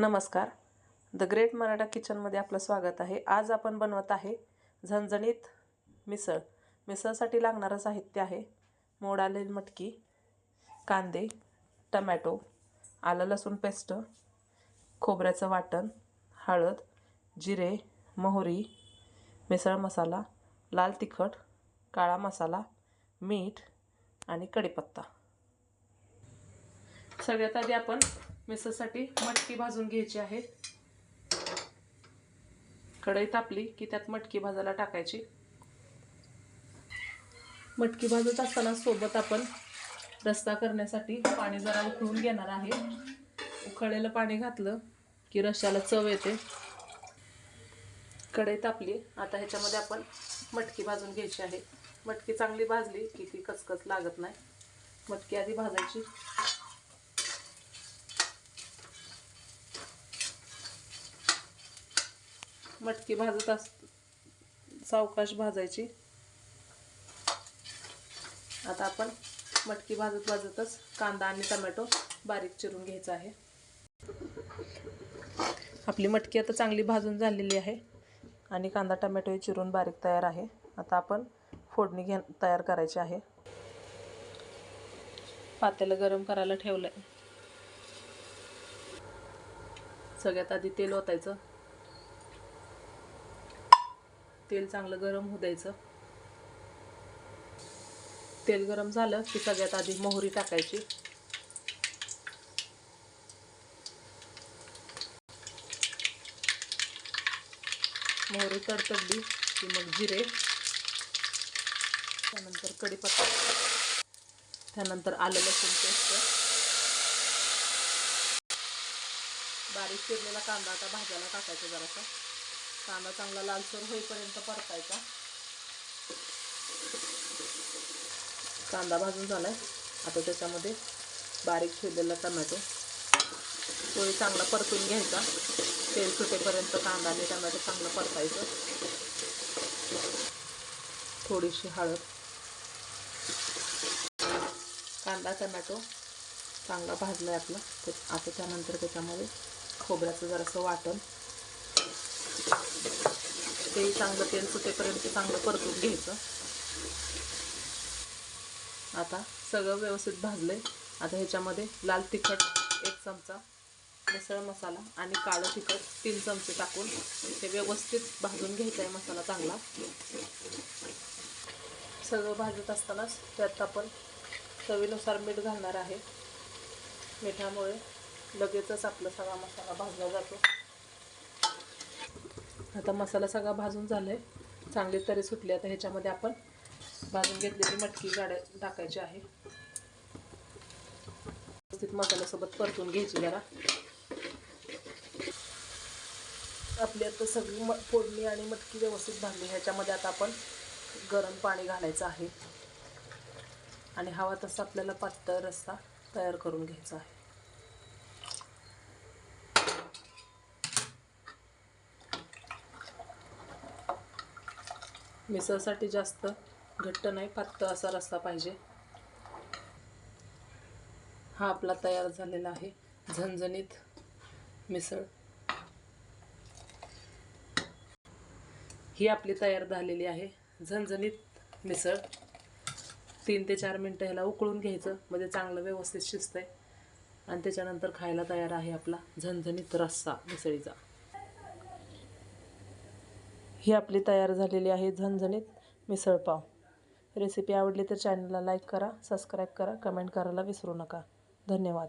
नमस्कार. The great Maratha किचनमध्ये आपलं स्वागत आहे. आज आपण बनवत आहे झणझणीत मिसळ. मिसळसाठी लागणारं साहित्य आहे मोड आलेली मटकी कांदे टमॅटो आलं लसूण पेस्ट खोबऱ्याचं वाटण हळद जिरे मोहरी मिसळ मसाला लाल तिखट काळा मसाला मीठ आणि कढीपत्ता. सगळ्यात आधी आपण मिसळसाठी मटकी भाजून घ्यायची आहे. कढई तापली की त्यात मटकी भाजायला टाकायची. मटकी भाजत असताना सोबत आपण रस्ता करण्यासाठी पाणी जरा उकळून घेणार आहे. उकळलेलं पाणी घातलं की रश्याला चव येते. कढई तापली. आता ह्याच्यामध्ये आपण मटकी भाजून घ्यायची आहे. मटकी चांगली भाजली की ती कचकच लागत नाही. मटकी आधी भाजायची. मटकी भाजत अस सावकाश भाजायची. आता आपण मटकी भाजत भाजतच कांदा आणि टमॅटो बारीक चिरून घ्यायचा आहे. आपली मटकी आता चांगली भाजून झालेली आहे आणि कांदा टमॅटो चिरून बारीक तयार आहे. आता आपण फोडणी घे तयार करायची आहे. पातेलं गरम करायला ठेवलं आहे सगळ्यात आधी तेल ओतायचं. तेल चांगलं गरम होऊ द्यायचं. तेल गरम झालं की सगळ्यात आधी मोहरी टाकायची. मोहरी तडतडली की मग जिरे त्यानंतर कढीपत्ता त्यानंतर आलं लसूण पेस्ट. बारीक चिरलेला कांदा आता भाज्याला टाकायचा जरासा. कांदा चांगला लालसर होईपर्यंत परतायचा. कांदा भाजून झालाय. आता त्याच्यामध्ये बारीक शिरलेला टमॅटो. पोळी चांगला परतून घ्यायचा. तेल सुटेपर्यंत कांदा आणि टमॅटो चांगलं परतायचं. थोडीशी हळद. कांदा टमॅटो चांगला भाजला आहे आपला आता त्यानंतर त्याच्यामध्ये खोबऱ्याचं जरासं वाटण. ते चांगलं तेल सुटेपर्यंत चांगलं परतून घ्यायचं. आता सगळं व्यवस्थित भाजलंय. आता ह्याच्यामध्ये लाल तिखट एक चमचा मिसळ मसाला आणि काळं तिखट तीन चमचे टाकून ते व्यवस्थित भाजून घ्यायचा आहे मसाला चांगला. सगळं भाजत असतानाच त्यात आपण चवीनुसार मीठ घालणार आहे. मिठामुळे लगेचच आपला सगळा मसाला भाजला जातो. आता मसाला सगळा भाजून झाला आहे चांगले तरी सुटले आता ह्याच्यामध्ये आपण भाजून घेतलेली मटकी गाड्या टाकायची आहे. व्यवस्थित मसाल्यासोबत परतून घ्यायची जरा. आपली आता सगळी म फोडणी आणि मटकी व्यवस्थित भाजली. ह्याच्यामध्ये आता आपण गरम पाणी घालायचं आहे. आणि हवा तसा आपल्याला पातळ रस्सा तयार करून घ्यायचा आहे. मिसळसाठी जास्त घट्ट नाही पातळ असा रस्सा पाहिजे. हा आपला तयार झालेला आहे. झणझणीत मिसळ. ही आपली तयार झालेली आहे. झणझणीत मिसळ. तीन ते चार मिनटं ह्याला उकळून घ्यायचं. म्हणजे चांगलं व्यवस्थित शिजतंय. आणि त्याच्यानंतर खायला तयार आहे आपला झणझणीत रस्सा मिसळीचा. ही आपली तयार झालेली आहे झणझणीत मिसळपाव रेसिपी आवडली तर चॅनलला लाईक करा सबस्क्राईब करा कमेंट करायला विसरू नका. धन्यवाद.